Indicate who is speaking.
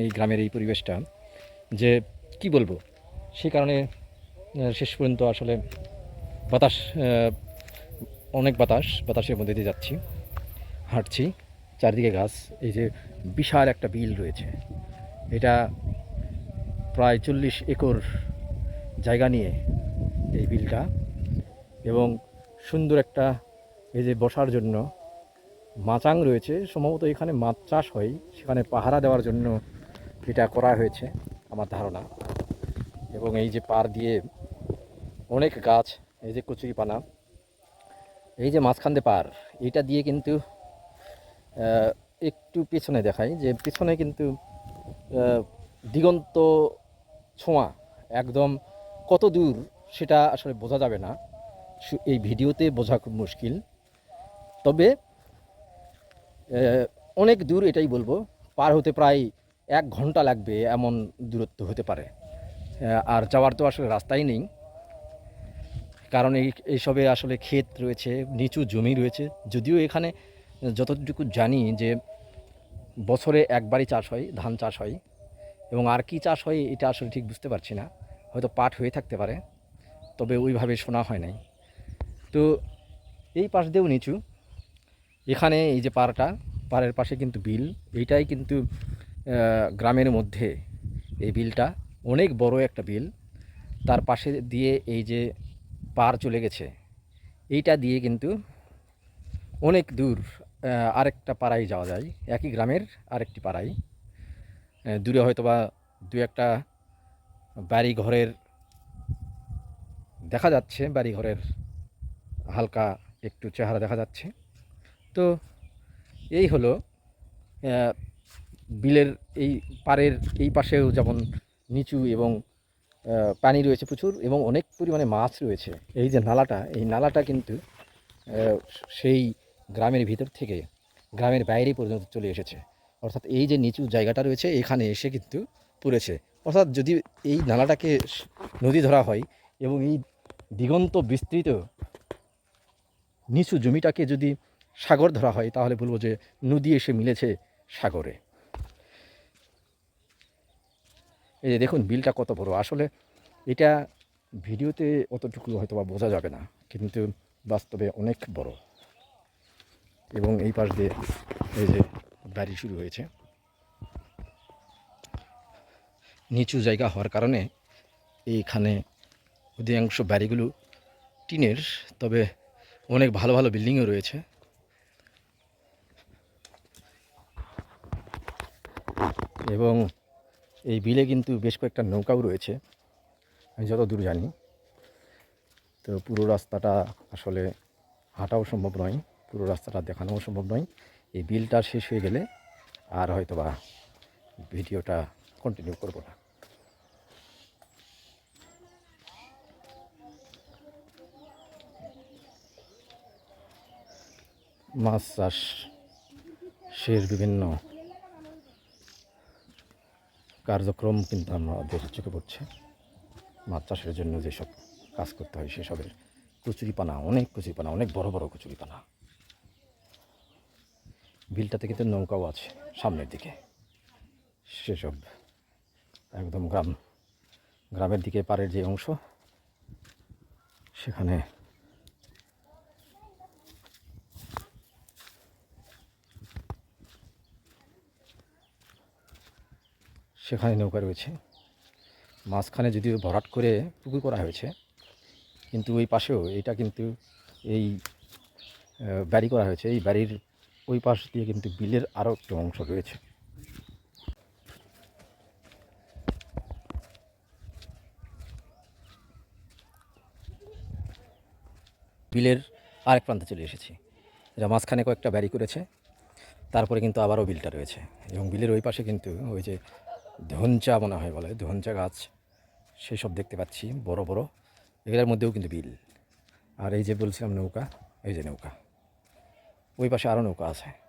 Speaker 1: এই গ্রামের এই পরিবেশটা, যে কি বলব, সেই কারণে শেষ পর্যন্ত আসলে বাতাস অনেক বাতাস, বাতাসের মধ্যে দিয়ে যাচ্ছি, হাঁটছি, চারদিকে গাছ এই যে বিশাল একটা বিল রয়েছে, এটা প্রায় চল্লিশ একর জায়গা নিয়ে এই বিলটা, এবং সুন্দর একটা এই যে বসার জন্য মাচাং রয়েছে, সম্ভবত এখানে মাছ চাষ হয়, সেখানে পাহারা দেওয়ার জন্য এটা করা হয়েছে আমার ধারণা। এবং এই যে পার দিয়ে অনেক গাছ, এই যে কচুরিপানা, এই যে মাঝখান দিয়ে পার এটা দিয়ে কিন্তু একটু পেছনে দেখাই যে পেছনে কিন্তু দিগন্ত ছোঁয়া একদম কত দূর সেটা আসলে বোঝা যাবে না। এই ভিডিওতে বোঝা খুব মুশকিল। তবে অনেক দূর এটাই বলব, পার হতে প্রায় এক ঘণ্টা লাগবে এমন দূরত্ব হতে পারে। আর যাওয়ার তো আসলে রাস্তাই নেই। কারণ এই, এইসবে আসলে ক্ষেত রয়েছে, নিচু জমি রয়েছে। যদিও এখানে যতটুকু জানি যে বছরে একবারই চাষ হয়, ধান চাষ হয়। এবং আর কি চাষ হয় এটা আসলে ঠিক বুঝতে পারছি না। হয়তো পাট হয়ে থাকতে পারে, তবে ওইভাবে শোনা হয় নাই। তো এই পাশ দিয়েও নিচু। এখানে এই যে পাড়টা, পাড়ের পাশে কিন্তু বিল। এইটাই কিন্তু গ্রামের মধ্যে এই বিলটা অনেক বড় একটা বিল। তার পাশে দিয়ে এই যে পার চলে গেছে, এইটা দিয়ে কিন্তু অনেক দূর আরেকটা পাড়ায় যাওয়া যায়। একই গ্রামের আরেকটি পাড়ায়। দূরে হয়তো বা দু একটা বাড়ি ঘরের দেখা যাচ্ছে বাড়ি ঘরের হালকা একটু চেহারা দেখা যাচ্ছে। তো এই হলো বিলের এই পাড়ের এই পাশেও যেমন নিচু এবং পানি রয়েছে প্রচুর এবং অনেক পরিমাণে মাছ রয়েছে। এই যে নালাটা, এই নালাটা কিন্তু সেই গ্রামের ভিতর থেকে গ্রামের বাইরে পর্যন্ত চলে এসেছে। অর্থাৎ এই যে নিচু জায়গাটা রয়েছে, এখানে এসে কিন্তু পড়েছে। অর্থাৎ যদি এই নালাটাকে নদী ধরা হয় এবং এই দিগন্ত বিস্তৃত নিচু জমিটাকে যদি সাগর ধরা হয়, তাহলে বলব যে নদী এসে মিলেছে সাগরে। এই যে দেখুন, বিলটা কত বড়। আসলে এটা ভিডিওতে অতটুকু হয়তো বা বোঝা যাবে না, কিন্তু বাস্তবে অনেক বড়। এবং এই পাশ দিয়ে এই যে বাড়ি শুরু হয়েছে। নিচু জায়গা হওয়ার কারণে এইখানে অধিকাংশ বাড়িগুলো টিনের, তবে অনেক ভালো ভালো বিল্ডিংও রয়েছে। এবং এই বিলে কিন্তু বেশ কয়েকটা নৌকাও রয়েছে। আমি যত দূর জানি, তো পুরো রাস্তাটা আসলে হাঁটাও সম্ভব নয়, পুরো রাস্তাটা দেখানোও সম্ভব নয়। এই বিলটা শেষ হয়ে গেলে আর হয়তো বা ভিডিওটা কন্টিনিউ করব না। মাছ চাষ শেষ বিভিন্ন কার্যক্রম কিন্তু আমাদের চোখে পড়ছে। মাছ চাষের জন্য যেসব কাজ করতে হয়, সেসবের কচুরিপানা, অনেক কচুরিপানা, অনেক বড় বড় কচুরিপানা। বিলটাতে কিন্তু নৌকাও আছে সামনের দিকে। সেসব একদম গ্রাম, গ্রামের দিকে পাড়ের যে অংশ, সেখানে সেখানে নৌকা রয়েছে। মাঝখানে যদিও ভরাট করে পুকুর করা হয়েছে, কিন্তু ওই পাশেও এটা কিন্তু এই বাড়ি করা হয়েছে। এই বাড়ির ওই পাশ দিয়ে কিন্তু বিলের আরও একটু অংশ রয়েছে। বিলের আরেক প্রান্তে চলে এসেছি যা মাঝখানে কয়েকটা ব্যারি করেছে। তারপরে কিন্তু আবারও বিলটা রয়েছে এবং বিলের ওই পাশে কিন্তু ওই যে ধনচা মনে হয় বলে, ধনচা গাছ সেই সব দেখতে পাচ্ছি, বড় বড়। এগুলোর মধ্যেও কিন্তু বিল। আর এই যে বলছিলাম নৌকা, এই যে নৌকা। ওই পাশে আরও নৌকা আছে।